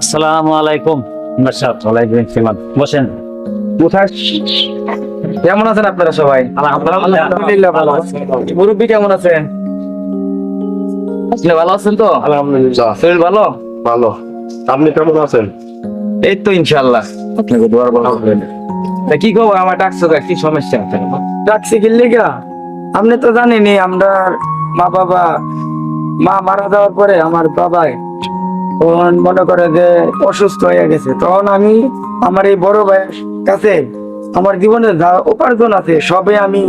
আসসালামু আলাইকুম। বসেন। কোথায়? কেমন আছেন আপনারা সবাই? আলহামদুলিল্লাহ। ভালো মুরব্বী কেমন আছেন? আপনি ভালো আছেন তো? আলহামদুলিল্লাহ। শরীর ভালো? ভালো। আপনি কেমন আছেন? এই তো ইনশাআল্লাহ। আপনাকে দোয়ার ভালো কি খবর? আমার ডাকছো কা? সমস্যা? ডাকছি কি লিগা? আপনি তো জানেনই, আমরা মা বাবা, মা মারা যাওয়ার পরে আমার বাবাই তখন মনে করে যে অসুস্থ হয়ে গেছে। তখন আমি আমার এই বড় ভাইয়ের কাছে আমার জীবনে যা উপার্জন আছে সবে আমি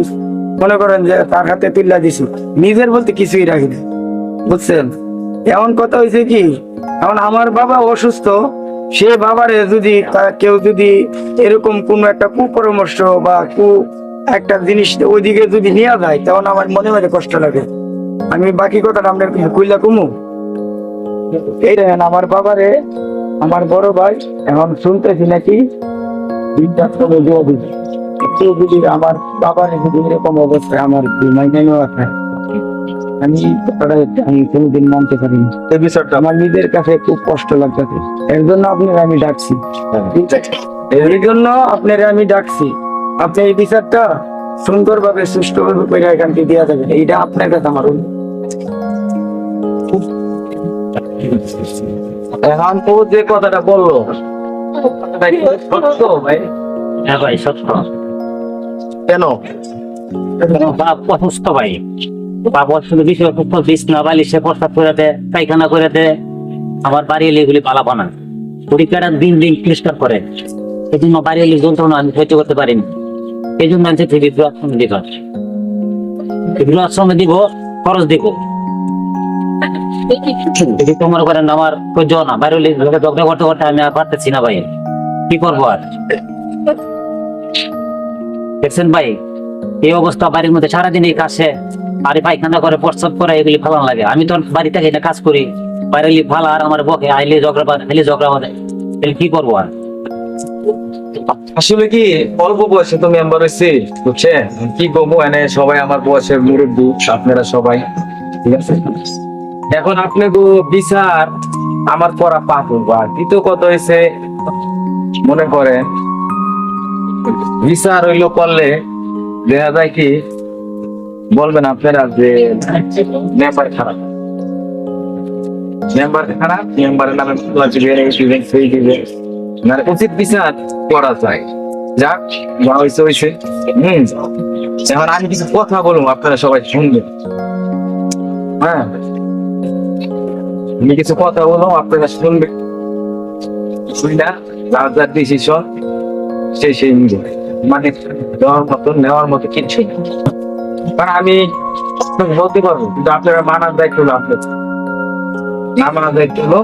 মনে করেন যে তার হাতে তুলে দিছি। নিজের বলতে কিছুই রাখি না বুঝছেন? এমন কথা হয়েছে কি, এখন আমার বাবা অসুস্থ সে বাবারে যদি কেউ যদি এরকম কোন একটা কুপরামর্শ বা কু একটা জিনিস ওইদিকে যদি নিয়ে যায়, তখন আমার মনে মনে কষ্ট লাগে। আমি বাকি কথাটা আমরা কুইলা কুমু। এই দেখেন, আমার বাবারে, আমার বড় ভাই, এখন শুনতেছি নাকি যদি আমার বাবার যদি এরকম অবস্থায়, আমার মাইনেও আছে। আমি কথাটা আমি কোনোদিন মানতে পারিনি। এই বিষয়টা। আমার নিজের কাছে খুব কষ্ট লাগতেছে। এর জন্য আপনার আমি ডাকছি। এই জন্য আপনার আমি ডাকছি। আপনি এই বিচারটা সুন্দরভাবে সুষ্ঠুভাবে করে এখান থেকে দেওয়া যাবে এইটা আপনার কাছে আমার এখন ও যে কথাটা বলল ভাই? হ্যাঁ ভাই সত্য। কেন? বাপ অসুস্থ ভাই। আমার বাড়ি পালা পরীক্ষাটা দিন দিন করে। বাড়ি যন্ত্রণা আমি সহ্য করতে পারিনি। এই জন্য বৃদ্ধাশ্রম দিব বৃদ্ধাশ্রমে দিব, খরচ দিব। দেখছেন ভাই, এই অবস্থা বাড়ির মধ্যে সারাদিন এই কাছে বাড়ি পায়খানা করে প্রস্তাব করে এগুলি ফালান লাগে। আমি তো বাড়িতে গিয়ে কাজ করি। বাইরে ফালা আর আমার বকে আইলে ঝগড়া খালি ঝগড়া বাঁধে তাহলে কি করব আর? আসলে কি, অল্প বয়সে তো মেম্বার হয়েছি, বুঝছেন? কি করব? এনে সবাই আমার বয়সের মুরব্বী, আপনারা সবাই, ঠিক আছে? এখন আপনি গো বিচার আমার পড়া পাপ বা দ্বিতীয় কথা হয়েছে মনে করেন, বিচার হইল করলে দেখা যায় কি বলবেন আপনারা যে মেম্বার খারাপ। মেম্বার খারাপ মেম্বারের নামে। মানে উচিত বিচার করা যায়। যাক, যা হয়েছে হয়েছে হম। এখন আমি কিছু কথা বলব, আপনারা সবাই শুনবেন। হ্যাঁ। আমি কিছু কথা বলব, আপনারা শুনবেন। শুনি না যার যার ডিসিশন সেই সেই মানে দেওয়ার মতো নেওয়ার মতো কিছুই না। কারণ আমি বলতে পারব, কিন্তু আপনারা মানার দায়িত্ব হলো আপনার দায়িত্ব হলো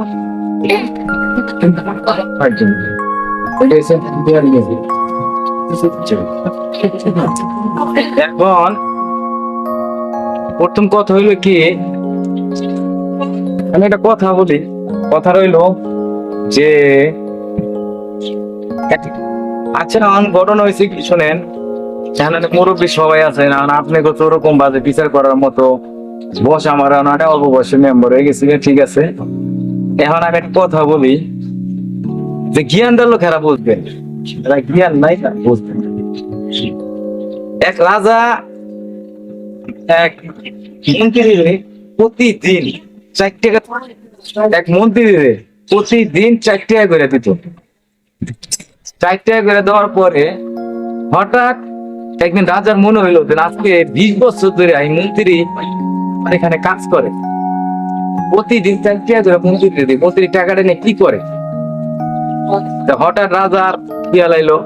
এখন প্রথম কথা হইল কি, আমি একটা কথা বলি। কথা রইল যে আচ্ছা ঘটনা হয়েছে কি শোনেন? এখানে মুরব্বী সবাই আছে, না আপনাকে তো ওরকম বাজে বিচার করার মতো বস আমার অনেক অল্প বয়সের মেম্বার হয়ে গেছে ঠিক আছে। এখন আমি একটা কথা বলি, যে এরা জ্ঞান নাই বুঝবেন এক রাজা, এক প্রতিদিন চার প্রতিদিন করে দিত। চার করে দেওয়ার পরে হঠাৎ একদিন রাজার মনে হইল যে আজকে বিশ বছর ধরে এই মন্ত্রী এখানে কাজ করে। প্রতিদিন মন্ত্রী মন্ত্রী টাকাটা নিয়ে কি করে? হঠাৎ রাজার পিয়া লাইলো।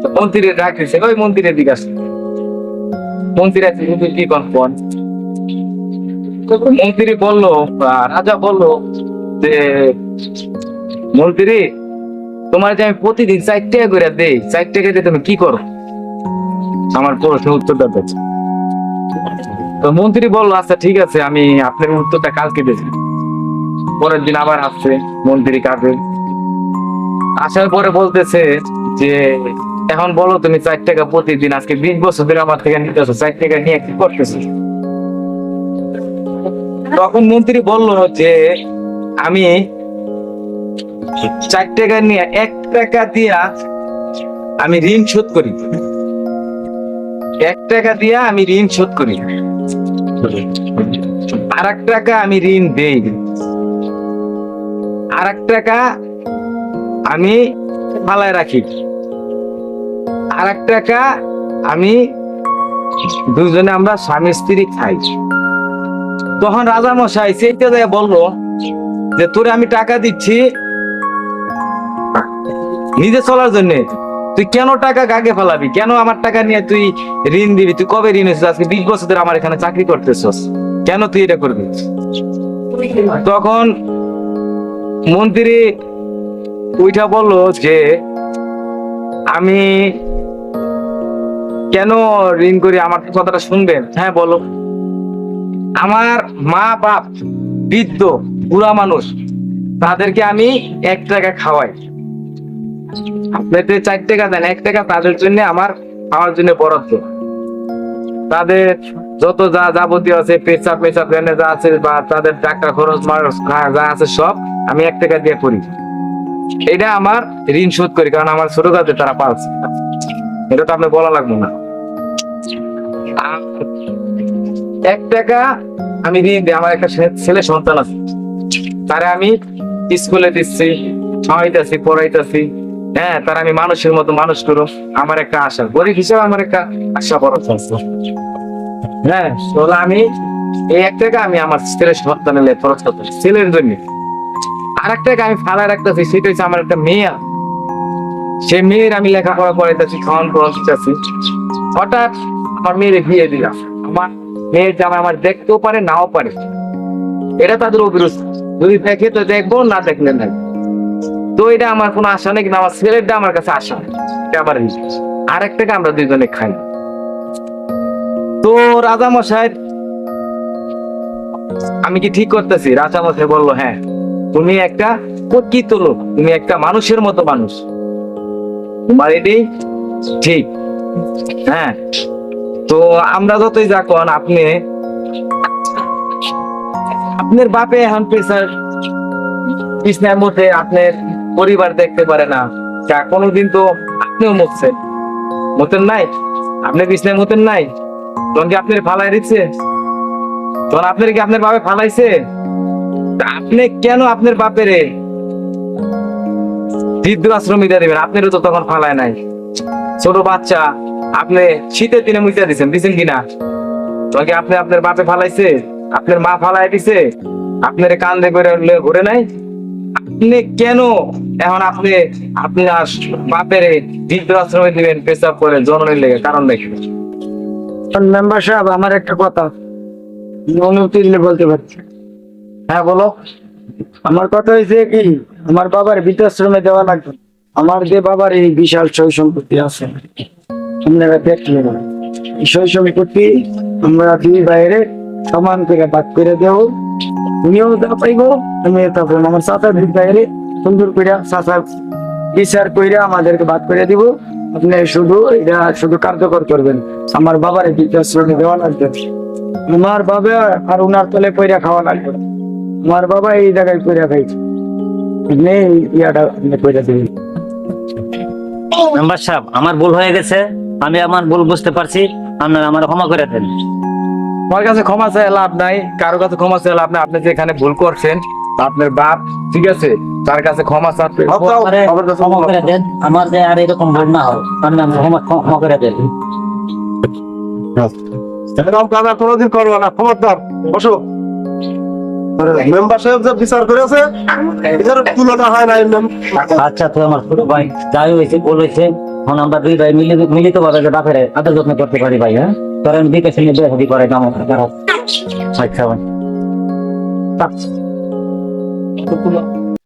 তো মন্ত্রীরে ডাক দিছে ওই মন্ত্রীর দিকে আসে। মন্ত্রী আছে কি কন কন? মন্ত্রী বলল রাজা বলল যে, মন্ত্রী, তোমার যে আমি প্রতিদিন চার টাকা করে দেই, চার টাকা দিয়ে তুমি কি করো? আমার প্রশ্ন উত্তরটা দিচ্ছে তো। মন্ত্রী বলল আচ্ছা ঠিক আছে, আমি আপনার উত্তরটা কালকে দেবো পরের দিন আবার আসছে মন্ত্রী কাজে আসার পরে বলতেছে যে, এখন বলো তুমি চার টাকা প্রতিদিন, আজকে বিশ বছর ধরে আমার থেকে নিতেছো, চার টাকা নিয়ে কি করতেছো? তখন মন্ত্রী বলল যে, আমি চার টাকা নিয়ে এক টাকা দিয়া আমি ঋণ শোধ করি। এক টাকা দিয়া আমি ঋণ শোধ করি। আর এক টাকা আমি ঋণ দেই। আর এক টাকা আমি ফালায় রাখি। আর এক টাকা আমি দুজনে আমরা স্বামী স্ত্রী খাই। তখন রাজা মশাই সেইটা যায় বলল যে, তোরে আমি টাকা দিচ্ছি নিজে চলার জন্য। তুই কেন টাকা গাগে ফেলাবি? কেন আমার টাকা নিয়ে তুই ঋণ দিবি? তুই কবে ঋণ হয়েছিস? আজকে বিশ বছর ধরে আমার এখানে চাকরি করতেছস। কেন তুই এটা করবি? তখন মন্ত্রী ওইটা বলল যে, আমি কেন ঋণ করি? আমার কথাটা শুনবেন। হ্যাঁ বলো। আমার মা বাপ, বৃদ্ধ, বুড়া মানুষ, তাদেরকে আমি এক টাকা খাওয়াই। আপনাদের চার টাকা দেন, এক টাকা তাদের জন্য, আমার খাওয়ার জন্য বরাদ্দ। তাদের যত যা যাবতীয় আছে, পেশাব পেশাব দেনে যা আছে, বা তাদের টাকা খরচ মারচ যা আছে সব আমি এক টাকা দিয়ে করি। এটা আমার ঋণ শোধ করি, কারণ আমার ছোট কাজে তারা পালছে। এটা তো আপনি বলা লাগবে না। এক টাকা আমি ঋণ দিই আমার একটা ছেলে সন্তান আছে। তারা আমি স্কুলে দিচ্ছি, খাওয়াইতেছি, পড়াইতেছি। হ্যাঁ তারা আমি মানুষের মতো মানুষ করো। আমার একটা আশা। গরিব হিসেবে আমার একটা আশা বড় হ্যাঁ তাহলে আমি, এই এক টাকা আমি আমার ছেলের সন্তানের লেগে খরচ করতেছি ছেলের জন্য। আর এক টাকা আমি ফালা রাখতেছি সেটা হচ্ছে আমার একটা মেয়ে। সে মেয়ের আমি লেখাপড়া করাইতেছি, খাওয়ান পড়াইতেছি হঠাৎ আমার মেয়ের বিয়ে দিলাম। আমার মেয়ের জামাই আমার দেখতেও পারে, নাও পারে। এটা তাদের অবিরুদ্ধ যদি দেখে তো দেখব, না দেখলে নাই। তো এটা আমার কোনো আশা নেই, কিন্তু আমার ছেলেরটা আমার কাছে আশা আমার আর আমরা দুইজনে খাই। তো রাজা মশাই আমি কি ঠিক করতেছি? রাজা মশাই বলল হ্যাঁ তুমি একটা প্রকৃত লোক, তুমি একটা মানুষের মতো মানুষ। তোমার এটাই ঠিক। হ্যাঁ তো আমরা যতই যা কন, আপনি, আপনার বাপে এখন পেশার বিছনার মধ্যে আপনার পরিবার দেখতে পারে না। যা কোনোদিন তো আপনিও মরছেন। মতেন নাই? আপনি বিছনায় মতেন নাই? তখন কি আপনার ফালাই দিচ্ছে? তখন আপনার কি আপনার বাপে ফালাইছে? আপনি কেন আপনার বাপেরে বৃদ্ধাশ্রমে দিয়ে দেবেন? আপনারও তো তখন ফালায় নাই। ছোট বাচ্চা, আপনি শীতের দিনে মুইতা দিছেন দিছেন কিনা? তখন কি আপনি আপনার বাপে ফালাইছে? আপনার মা ফালাই দিছে? আপনার কান্দে করে ঘুরে নাই? আপনি কেন এখন আপনি আপনি বাপের বৃদ্ধাশ্রমে দিবেন পেশাব করে জননের লেগে কারণ দেখবেন মেম্বার সাহেব আমার একটা কথা। অনুমতি দিলে বলতে পারছি হ্যাঁ বলো। আমার কথা হয়েছে কি আমার বাবার বৃদ্ধাশ্রমে দেওয়া লাগবে। আমার যে বাবার এই বিশাল সই সম্পত্তি আছে আপনারা দেখলেন এই সই সম্পত্তি আমরা দুই বাইরে সমান করে ভাগ করে দেব। পাইবো আমার বাইরে সুন্দর বিচার আমাদেরকে ভাগ করে দিব। আপনি শুধু এটা শুধু কার্যকর করবেন। আমার বাবার বৃদ্ধাশ্রমে দেওয়া লাগবে। আমার বাবা আর উনার তলে খাওয়া লাগবে। আমার বাবা এই জায়গায় খাইছে। ইয়াটা আপনি পয়রা দিবেন। সাহেব, আমার ভুল হয়ে গেছে। আমি আমার ভুল বুঝতে পারছি। আপনারা আমার ক্ষমা করে দেন। আমার কাছে ক্ষমা চাই লাভ নাই কারও কাছে ক্ষমা চাই লাভ নাই আপনি যেখানে ভুল করছেন আপনার বাপ ঠিক আছে তার কাছে ক্ষমা চাচ্ছে ক্ষমা করে দেন আমার যে আর এরকম ভুল না হয় ক্ষমা ক্ষমা করে দেন। এরকম কাজ আর কোনোদিন করব না খবরদার বসো। মেম্বার সাহেব যে বিচার করেছে এটার তুলনা হয় না আচ্ছা তো আমার ছোট ভাই যাই হয়েছে ভুল হয়েছে এখন আমরা দুই ভাই মিলিত মিলিত ভাবে বাপের আদর যত্ন করতে পারি ভাই হ্যাঁ? কারণ বিকাশ নিয়ে শাদী করে দাম আচ্ছা। ভাই।